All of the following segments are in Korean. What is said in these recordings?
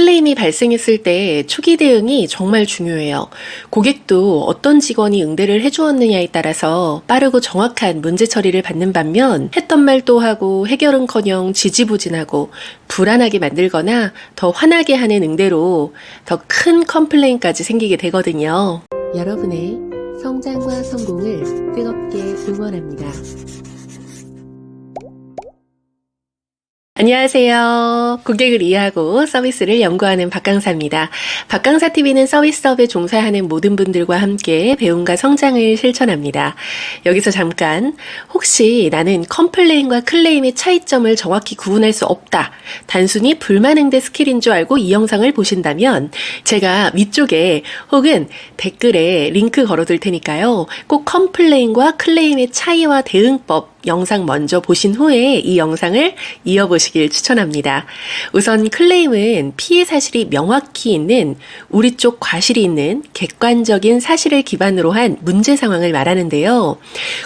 클레임이 발생했을 때 초기 대응이 정말 중요해요. 고객도 어떤 직원이 응대를 해주었느냐에 따라서 빠르고 정확한 문제 처리를 받는 반면 했던 말 또 하고 해결은커녕 지지부진하고 불안하게 만들거나 더 화나게 하는 응대로 더 큰 컴플레인까지 생기게 되거든요. 여러분의 성장과 성공을 뜨겁게 응원합니다. 안녕하세요. 고객을 이해하고 서비스를 연구하는 박강사입니다. 박강사TV는 서비스업에 종사하는 모든 분들과 함께 배움과 성장을 실천합니다. 여기서 잠깐, 혹시 나는 컴플레인과 클레임의 차이점을 정확히 구분할 수 없다. 단순히 불만응대 스킬인 줄 알고 이 영상을 보신다면 제가 위쪽에 혹은 댓글에 링크 걸어둘 테니까요. 꼭 컴플레인과 클레임의 차이와 대응법 영상 먼저 보신 후에 이 영상을 이어보시길 추천합니다. 우선 클레임은 피해 사실이 명확히 있는 우리 쪽 과실이 있는 객관적인 사실을 기반으로 한 문제 상황을 말하는데요.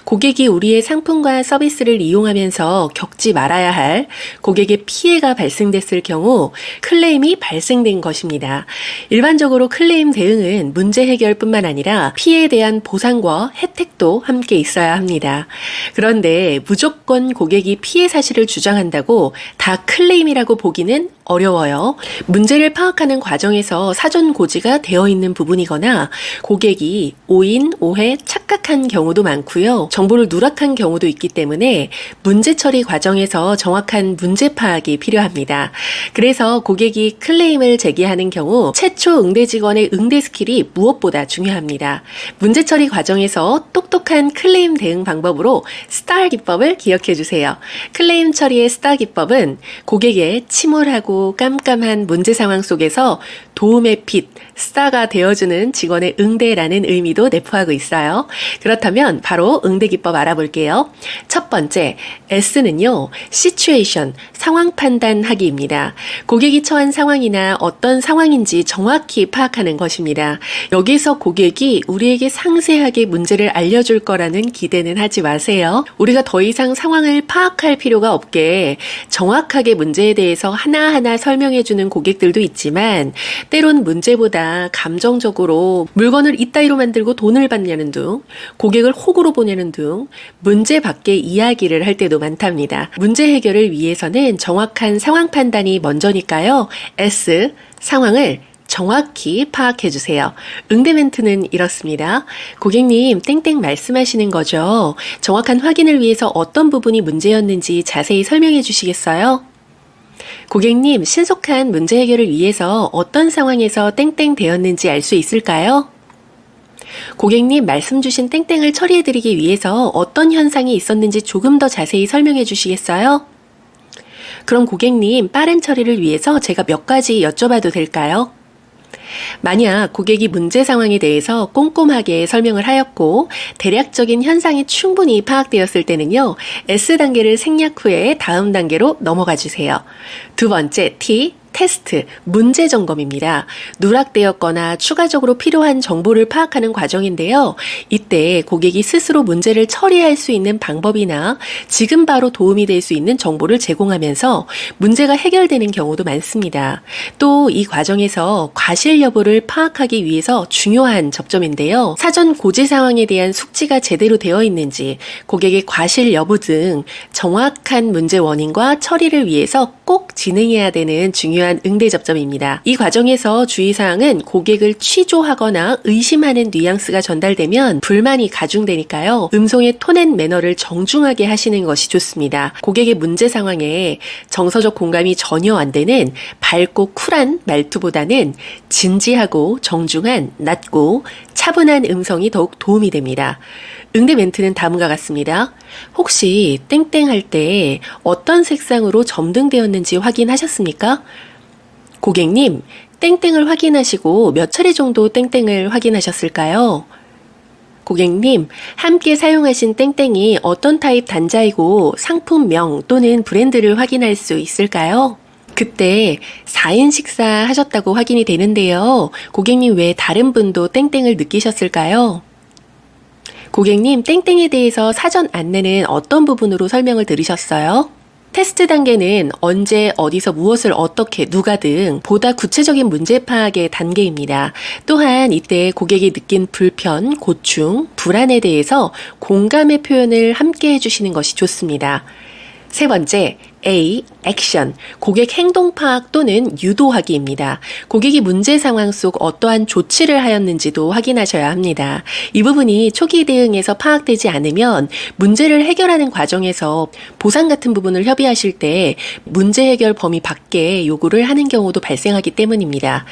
고객이 우리의 상품과 서비스를 이용하면서 겪지 말아야 할 고객의 피해가 발생됐을 경우 클레임이 발생된 것입니다. 일반적으로 클레임 대응은 문제 해결뿐만 아니라 피해에 대한 보상과 혜택도 함께 있어야 합니다. 그런데 무조건 고객이 피해 사실을 주장한다고 다 클레임이라고 보기는 어려워요. 문제를 파악하는 과정에서 사전 고지가 되어 있는 부분이거나 고객이 오인, 오해, 착각한 경우도 많고요. 정보를 누락한 경우도 있기 때문에 문제 처리 과정에서 정확한 문제 파악이 필요합니다. 그래서 고객이 클레임을 제기하는 경우 최초 응대 직원의 응대 스킬이 무엇보다 중요합니다. 문제 처리 과정에서 똑똑한 클레임 대응 방법으로 스타 기법을 기억해 주세요. 클레임 처리의 스타 기법은 고객의 침울하고 깜깜한 문제 상황 속에서 도움의 빛, 스타가 되어주는 직원의 응대라는 의미도 내포하고 있어요. 그렇다면 바로 응대 기법 알아볼게요. 첫 번째, S는요, situation, 상황 판단하기입니다. 고객이 처한 상황이나 어떤 상황인지 정확히 파악하는 것입니다. 여기서 고객이 우리에게 상세하게 문제를 알려줄 거라는 기대는 하지 마세요. 우리가 더 이상 상황을 파악할 필요가 없게 정확하게 문제에 대해서 하나하나 설명해주는 고객들도 있지만 때론 문제보다 감정적으로 물건을 이따위로 만들고 돈을 받냐는 등 고객을 호구로 보내는 등 문제 밖의 이야기를 할 때도 많답니다. 문제 해결을 위해서는 정확한 상황 판단이 먼저니까요. S 상황을 정확히 파악해 주세요. 응대 멘트는 이렇습니다. 고객님, 땡땡 말씀하시는 거죠? 정확한 확인을 위해서 어떤 부분이 문제였는지 자세히 설명해 주시겠어요? 고객님, 신속한 문제 해결을 위해서 어떤 상황에서 땡땡 되었는지 알 수 있을까요? 고객님, 말씀 주신 땡땡을 처리해 드리기 위해서 어떤 현상이 있었는지 조금 더 자세히 설명해 주시겠어요? 그럼 고객님, 빠른 처리를 위해서 제가 몇 가지 여쭤봐도 될까요? 만약 고객이 문제 상황에 대해서 꼼꼼하게 설명을 하였고 대략적인 현상이 충분히 파악되었을 때는요. S 단계를 생략 후에 다음 단계로 넘어가 주세요. 두 번째 T 테스트, 문제 점검입니다. 누락되었거나 추가적으로 필요한 정보를 파악하는 과정인데요. 이때 고객이 스스로 문제를 처리할 수 있는 방법이나 지금 바로 도움이 될 수 있는 정보를 제공하면서 문제가 해결되는 경우도 많습니다. 또 이 과정에서 과실 여부를 파악하기 위해서 중요한 접점인데요. 사전 고지 상황에 대한 숙지가 제대로 되어 있는지, 고객의 과실 여부 등 정확한 문제 원인과 처리를 위해서 꼭 진행해야 되는 중요한 응대 접점입니다. 이 과정에서 주의사항은 고객을 취조하거나 의심하는 뉘앙스가 전달되면 불만이 가중되니까요. 음성의 톤앤 매너를 정중하게 하시는 것이 좋습니다. 고객의 문제 상황에 정서적 공감이 전혀 안 되는 밝고 쿨한 말투보다는 진지하고 정중한 낮고 차분한 음성이 더욱 도움이 됩니다. 응대 멘트는 다음과 같습니다. 혹시 땡땡 할 때 어떤 색상으로 점등되었는지 확인하셨습니까? 고객님, 땡땡을 확인하시고 몇 차례 정도 땡땡을 확인하셨을까요? 고객님, 함께 사용하신 땡땡이 어떤 타입 단자이고 상품명 또는 브랜드를 확인할 수 있을까요? 그때 4인 식사 하셨다고 확인이 되는데요. 고객님 외 다른 분도 땡땡을 느끼셨을까요? 고객님, 땡땡에 대해서 사전 안내는 어떤 부분으로 설명을 들으셨어요? 테스트 단계는 언제, 어디서 무엇을 어떻게, 누가 등 보다 구체적인 문제 파악의 단계입니다. 또한 이때 고객이 느낀 불편, 고충, 불안에 대해서 공감의 표현을 함께 해주시는 것이 좋습니다. 세 번째, A. 액션. 고객 행동 파악 또는 유도하기입니다. 고객이 문제 상황 속 어떠한 조치를 하였는지도 확인하셔야 합니다. 이 부분이 초기 대응에서 파악되지 않으면 문제를 해결하는 과정에서 보상 같은 부분을 협의하실 때 문제 해결 범위 밖에 요구를 하는 경우도 발생하기 때문입니다.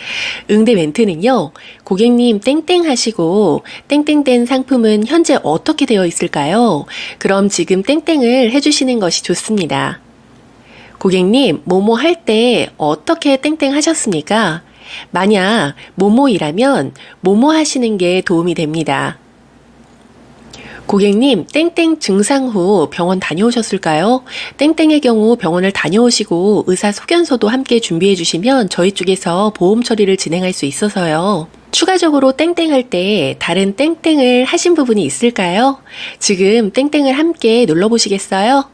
응대 멘트는요, 고객님 땡땡 하시고 땡땡된 상품은 현재 어떻게 되어 있을까요? 그럼 지금 땡땡을 해주시는 것이 좋습니다. 고객님, 뭐뭐 할 때 어떻게 땡땡 하셨습니까? 만약 뭐뭐이라면 뭐뭐 하시는 게 도움이 됩니다. 고객님, 땡땡 증상 후 병원 다녀오셨을까요? 땡땡의 경우 병원을 다녀오시고 의사 소견서도 함께 준비해 주시면 저희 쪽에서 보험 처리를 진행할 수 있어서요. 추가적으로 땡땡 할 때 다른 땡땡을 하신 부분이 있을까요? 지금 땡땡을 함께 눌러보시겠어요?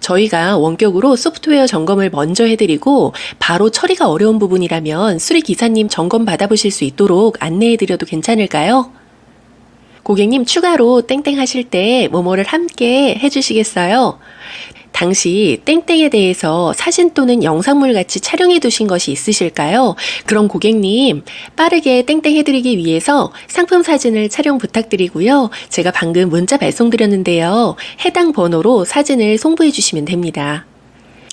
저희가 원격으로 소프트웨어 점검을 먼저 해드리고 바로 처리가 어려운 부분이라면 수리 기사님 점검 받아보실 수 있도록 안내해드려도 괜찮을까요? 고객님 추가로 땡땡 하실 때 뭐뭐를 함께 해주시겠어요? 당시 땡땡에 대해서 사진 또는 영상물 같이 촬영해 두신 것이 있으실까요? 그럼 고객님 빠르게 땡땡 해드리기 위해서 상품 사진을 촬영 부탁드리고요. 제가 방금 문자 발송드렸는데요. 해당 번호로 사진을 송부해 주시면 됩니다.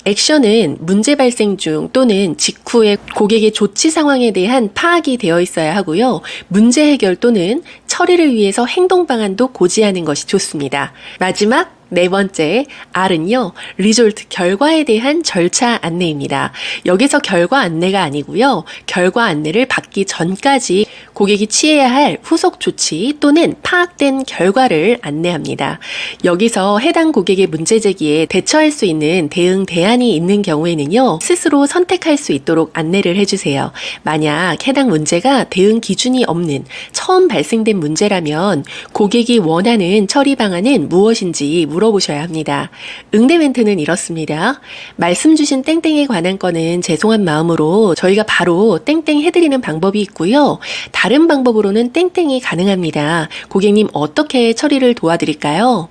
액션은 문제 발생 중 또는 직후에 고객의 조치 상황에 대한 파악이 되어 있어야 하고요. 문제 해결 또는 처리를 위해서 행동 방안도 고지하는 것이 좋습니다. 마지막 네 번째, R은요, 리졸트 결과에 대한 절차 안내입니다. 여기서 결과 안내가 아니고요, 결과 안내를 받기 전까지 고객이 취해야 할 후속 조치 또는 파악된 결과를 안내합니다. 여기서 해당 고객의 문제 제기에 대처할 수 있는 대응 대안이 있는 경우에는요, 스스로 선택할 수 있도록 안내를 해주세요. 만약 해당 문제가 대응 기준이 없는 처음 발생된 문제라면 고객이 원하는 처리 방안은 무엇인지 물어보셔야 합니다. 응대 멘트는 이렇습니다. 말씀 주신 땡땡에 관한 거는 죄송한 마음으로 저희가 바로 땡땡 해드리는 방법이 있고요. 다른 방법으로는 땡땡이 가능합니다. 고객님 어떻게 처리를 도와드릴까요?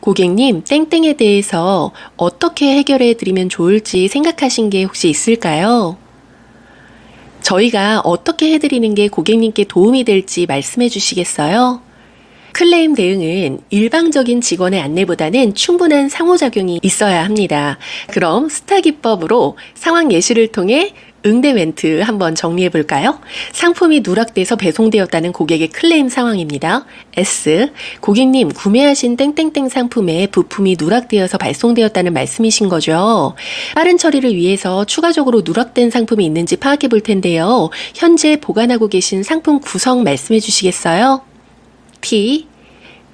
고객님, 땡땡에 대해서 어떻게 해결해 드리면 좋을지 생각하신 게 혹시 있을까요? 저희가 어떻게 해드리는 게 고객님께 도움이 될지 말씀해 주시겠어요? 클레임 대응은 일방적인 직원의 안내보다는 충분한 상호작용이 있어야 합니다. 그럼 스타 기법으로 상황 예시를 통해 응대 멘트 한번 정리해 볼까요? 상품이 누락돼서 배송되었다는 고객의 클레임 상황입니다. S. 고객님, 구매하신 땡땡땡 상품에 부품이 누락되어서 발송되었다는 말씀이신 거죠? 빠른 처리를 위해서 추가적으로 누락된 상품이 있는지 파악해 볼 텐데요. 현재 보관하고 계신 상품 구성 말씀해 주시겠어요? T.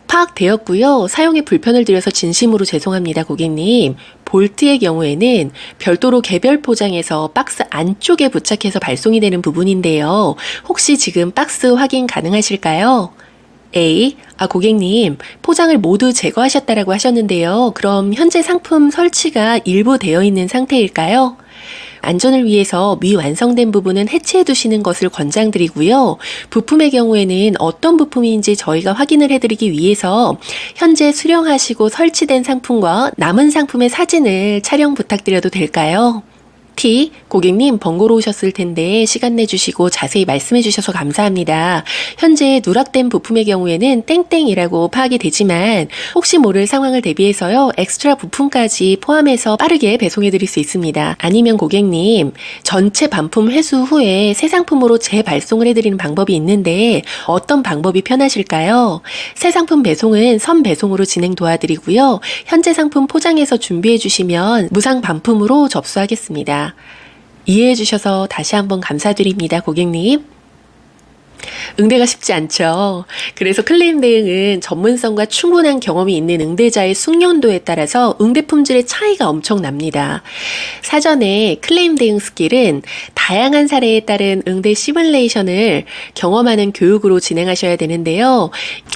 파악되었고요. 사용에 불편을 드려서 진심으로 죄송합니다, 고객님. 볼트의 경우에는 별도로 개별 포장해서 박스 안쪽에 부착해서 발송이 되는 부분인데요. 혹시 지금 박스 확인 가능하실까요? A. 아, 고객님, 포장을 모두 제거하셨다라고 하셨는데요. 그럼 현재 상품 설치가 일부 되어 있는 상태일까요? 안전을 위해서 미완성된 부분은 해체해 두시는 것을 권장드리고요. 부품의 경우에는 어떤 부품인지 저희가 확인을 해드리기 위해서 현재 수령하시고 설치된 상품과 남은 상품의 사진을 촬영 부탁드려도 될까요? T. 고객님 번거로우셨을 텐데 시간 내주시고 자세히 말씀해 주셔서 감사합니다. 현재 누락된 부품의 경우에는 땡땡이라고 파악이 되지만 혹시 모를 상황을 대비해서요. 엑스트라 부품까지 포함해서 빠르게 배송해 드릴 수 있습니다. 아니면 고객님 전체 반품 회수 후에 새 상품으로 재발송을 해 드리는 방법이 있는데 어떤 방법이 편하실까요? 새 상품 배송은 선 배송으로 진행 도와드리고요. 현재 상품 포장해서 준비해 주시면 무상 반품으로 접수하겠습니다. 이해해 주셔서 다시 한번 감사드립니다, 고객님. 응대가 쉽지 않죠. 그래서 클레임 대응은 전문성과 충분한 경험이 있는 응대자의 숙련도에 따라서 응대 품질의 차이가 엄청납니다. 사전에 클레임 대응 스킬은 다양한 사례에 따른 응대 시뮬레이션을 경험하는 교육으로 진행하셔야 되는데요.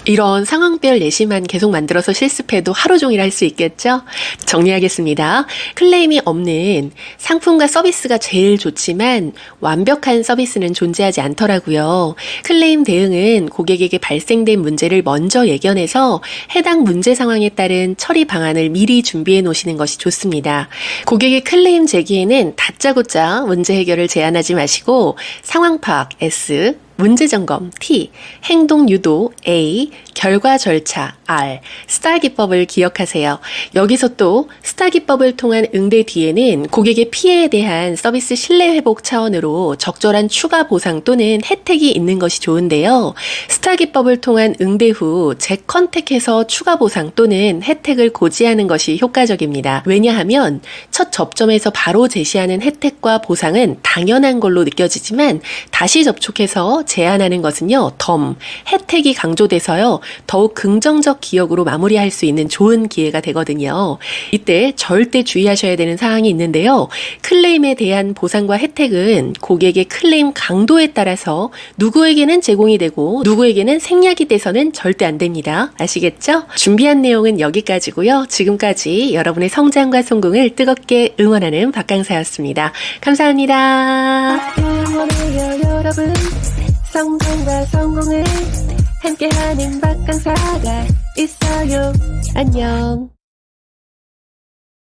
이런 상황별 예시만 계속 만들어서 실습해도 하루 종일 할 수 있겠죠? 정리하겠습니다. 클레임이 없는 상품과 서비스가 제일 좋지만 완벽한 서비스는 존재하지 않더라고요. 클레임 대응은 고객에게 발생된 문제를 먼저 예견해서 해당 문제 상황에 따른 처리 방안을 미리 준비해 놓으시는 것이 좋습니다. 고객의 클레임 제기에는 다짜고짜 문제 해결을 제안하지 마시고 상황 파악 S, 문제 점검 T, 행동 유도 A, 결과 절차 R, 스타 기법을 기억하세요. 여기서 또 스타 기법을 통한 응대 뒤에는 고객의 피해에 대한 서비스 신뢰 회복 차원으로 적절한 추가 보상 또는 혜택이 있는 것이 좋은데요. 스타 기법을 통한 응대 후 재컨택해서 추가 보상 또는 혜택을 고지하는 것이 효과적입니다. 왜냐하면 첫 접점에서 바로 제시하는 혜택과 보상은 당연한 걸로 느껴지지만 다시 접촉해서 제안하는 것은요, 덤, 혜택이 강조돼서요, 더욱 긍정적 기억으로 마무리할 수 있는 좋은 기회가 되거든요. 이때 절대 주의하셔야 되는 사항이 있는데요. 클레임에 대한 보상과 혜택은 고객의 클레임 강도에 따라서 누구에게는 제공이 되고 누구에게는 생략이 돼서는 절대 안 됩니다. 아시겠죠? 준비한 내용은 여기까지고요. 지금까지 여러분의 성장과 성공을 뜨겁게 응원하는 박강사였습니다. 감사합니다. 성공과 성공을 함께하는 박강사가 있어요. 안녕